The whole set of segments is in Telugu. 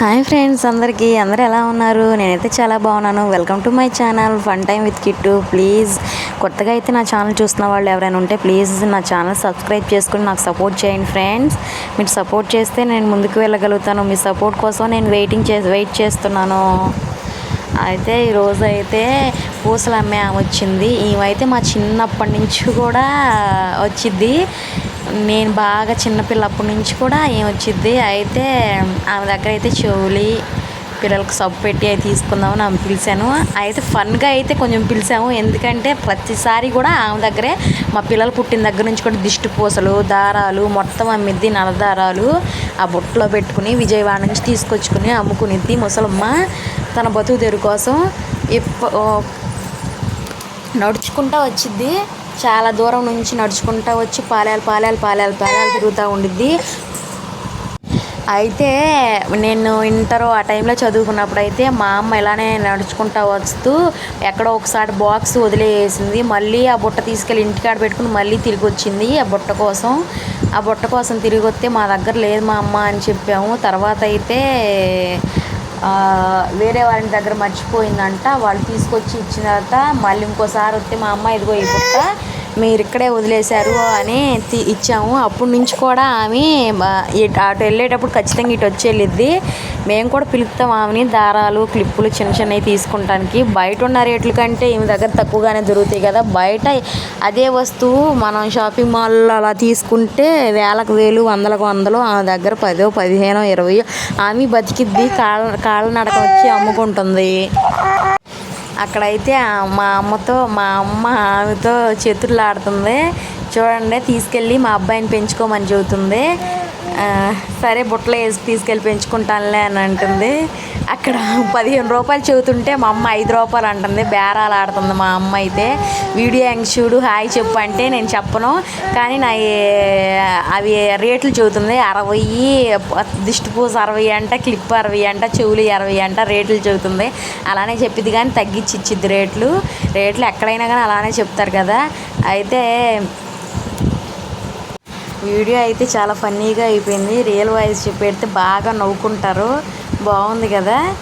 హాయ్ ఫ్రెండ్స్ అందరికీ. అందరూ ఎలా ఉన్నారు? నేనైతే చాలా బాగున్నాను. Welcome to my channel fun time with Kittu. Please కొత్తగా అయితే నా ఛానల్ చూస్తున్న వాళ్ళు ఎవరైనా ఉంటే ప్లీజ్ నా ఛానల్ సబ్స్క్రైబ్ చేసుకుని నాకు సపోర్ట్ చేయండి ఫ్రెండ్స్. మీరు సపోర్ట్ చేస్తే నేను ముందుకు వెళ్ళగలుగుతాను. మీ సపోర్ట్ కోసం నేను వెయిటింగ్ చే వెయిట్ చేస్తున్నాను. అయితే ఈరోజు అయితే పూసలు అమ్మే ఆమె వచ్చింది. ఈమె మా చిన్నప్పటి నుంచి కూడా వచ్చిద్ది. నేను బాగా చిన్నపిల్లప్పటి నుంచి కూడా ఏం వచ్చింది అయితే ఆమె దగ్గర అయితే చెవులి పిల్లలకు సబ్బు పెట్టి అవి తీసుకుందామని ఆమె పిలిచాను. అయితే ఫన్గా అయితే కొంచెం పిలిచాము. ఎందుకంటే ప్రతిసారి కూడా ఆమె దగ్గరే మా పిల్లలు పుట్టిన దగ్గర నుంచి కూడా దిష్టి పూసలు దారాలు మొత్తం అమ్మిద్ది నలదారాలు ఆ బుట్టలో పెట్టుకుని విజయవాడ నుంచి తీసుకొచ్చుకుని అమ్ముకునిద్ది. ముసలమ్మ తన బతుకు తెరు కోసం ఇప్ప నడుచుకుంటూ వచ్చిద్ది. చాలా దూరం నుంచి నడుచుకుంటా వచ్చి పాలేలు పాలేలు పాలేలు పాలేలు తిరుగుతూ ఉండిద్ది. అయితే నేను ఇంటర్ ఆ టైంలో చదువుకున్నప్పుడు అయితే మా అమ్మ ఇలానే నడుచుకుంటూ వస్తూ ఎక్కడో ఒకసారి బాక్స్ వదిలేసింది. మళ్ళీ ఆ బుట్ట తీసుకెళ్ళి ఇంటికాడ పెట్టుకుని మళ్ళీ తిరిగి వచ్చింది ఆ బుట్ట కోసం. ఆ బుట్ట కోసం తిరిగి వస్తే మా దగ్గర లేదు మా అమ్మ అని చెప్పాము. తర్వాత అయితే వేరే వారి దగ్గర మర్చిపోయిందంట. వాళ్ళు తీసుకొచ్చి ఇచ్చిన తర్వాత మళ్ళీ ఇంకోసారి వస్తే మా అమ్మ ఇదిగో ఈ బుట్ట మీరు ఇక్కడే వదిలేశారు అని ఇచ్చాము. అప్పటి నుంచి కూడా ఆమె అటు వెళ్ళేటప్పుడు ఖచ్చితంగా ఇటు వచ్చి వెళ్ళిద్ది. మేము కూడా పిలుపుతాం ఆమెని దారాలు క్లిప్పులు చిన్న చిన్నవి తీసుకుంటానికి. బయట ఉన్న రేట్ల కంటే ఈమె దగ్గర తక్కువగానే దొరుకుతాయి కదా. బయట అదే వస్తువు మనం షాపింగ్ మాల్లో అలా తీసుకుంటే వేలకు వేలు వందలకు వందలు ఆమె దగ్గర పదో పదిహేనో ఇరవై ఆమె బతికిద్ది. కాళ్ళ కాళ్ళ నడక వచ్చి అమ్ముకుంటుంది. అక్కడైతే మా అమ్మతో మా అమ్మ ఆమెతో చేతులు ఆడుతుంది. చూడండి తీసుకెళ్ళి మా అబ్బాయిని పెంచుకోమని చెబుతుంది. సరే బుట్టలో వేసి తీసుకెళ్ళి పెంచుకుంటానులే అని అంటుంది. అక్కడ పదిహేను రూపాయలు చెబుతుంటే మా అమ్మ ఐదు రూపాయలు అంటుంది. బేరాలు ఆడుతుంది మా అమ్మ అయితే. వీడియో యాంగ్ చూడు హాయ్ చెప్పు అంటే నేను చెప్పను. కానీ నా అవి రేట్లు చెబుతుంది. అరవై దిష్టి పూస అరవై అంట క్లిప్ అరవై అంట చెవులు అరవై అంట రేట్లు చెబుతుంది. అలానే చెప్పిద్ది కానీ తగ్గించి ఇచ్చిద్ది రేట్లు. రేట్లు ఎక్కడైనా కానీ అలానే చెప్తారు కదా. అయితే వీడియో అయితే చాలా ఫన్నీగా అయిపోయింది. రియల్ వాయిస్ చెప్పేస్తే బాగా నవ్వుకుంటారు. బాగుంది కదా?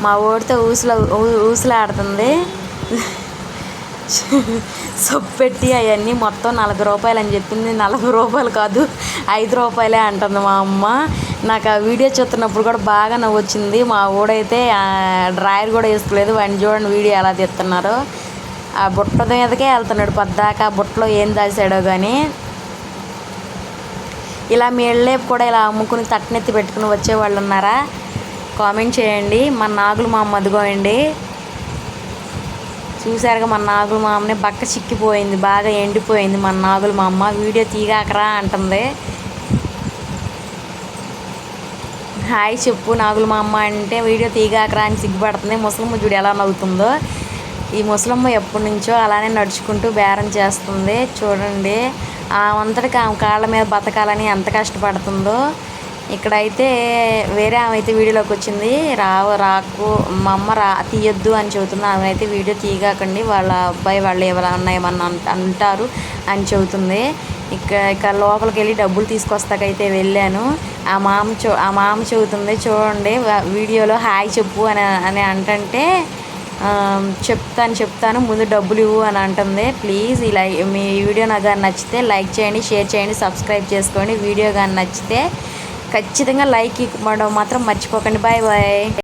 మా ఓడితో ఊసుల ఊసులాడుతుంది. సొప్పు పెట్టి అవన్నీ మొత్తం నలభై రూపాయలు అని చెప్పింది. నలభై రూపాయలు కాదు ఐదు రూపాయలే అంటుంది మా అమ్మ. నాకు ఆ వీడియో చూస్తున్నప్పుడు కూడా బాగా నవ్వొచ్చింది. మా ఊడైతే డ్రాయర్ కూడా వేసుకోలేదు. వాడిని చూడండి వీడియో ఎలా తీస్తున్నారో. ఆ బుట్ట మీదకే వెళ్తున్నాడు. పద్దాక ఆ బుట్టలో ఏం దాచాడో కానీ ఇలా మీ ఇళ్ళేపు కూడా ఇలా అమ్ముకుని తట్టనెత్తి పెట్టుకుని వచ్చేవాళ్ళు ఉన్నారా? కామెంట్ చేయండి. మన నాగులు మామ మదుగోయండి చూసారుగా మన నాగులు మామని బక్క చిక్కిపోయింది బాగా ఎండిపోయింది మన నాగులు మా అమ్మ వీడియో తీగాకరా అంటుంది. హాయ్ చెప్పు నాగులు మా అమ్మ అంటే వీడియో తీగాకరా అని సిగ్గుపడుతుంది. ముసలి చూడు ఎలా నవ్వుతుందో. ఈ ముసలమ్మ ఎప్పటి నుంచో అలానే నడుచుకుంటూ బేరం చేస్తుంది. చూడండి అంతటికి ఆమె కాళ్ళ మీద బతకాలని ఎంత కష్టపడుతుందో. ఇక్కడైతే వేరే ఆమె అయితే వీడియోలోకి వచ్చింది. రావు రాకు మా అమ్మ రా తీయొద్దు అని చెబుతుంది. ఆమె అయితే వీడియో తీయకండి వాళ్ళ అబ్బాయి వాళ్ళు ఎవరన్నా ఏమన్నా అంటారు అని చెబుతుంది. ఇక్కడ ఇక్కడ లోపలికి వెళ్ళి డబ్బులు తీసుకొస్తాకైతే వెళ్ళాను. ఆ మామ చూ ఆ మామ చెబుతుంది చూడండి వీడియోలో హాయ్ చెప్పు అని అని అంటే చెప్తాను చెప్తాను ముందు డబ్బులు ఇవ్వు అని అంటుంది. ప్లీజ్ ఈ మీ వీడియో నాకు కానీ నచ్చితే లైక్ చేయండి షేర్ చేయండి సబ్స్క్రైబ్ చేసుకోండి. వీడియో కానీ నచ్చితే ఖచ్చితంగా లైక్ ఇవ్వడం మాత్రం మర్చిపోకండి. Bye bye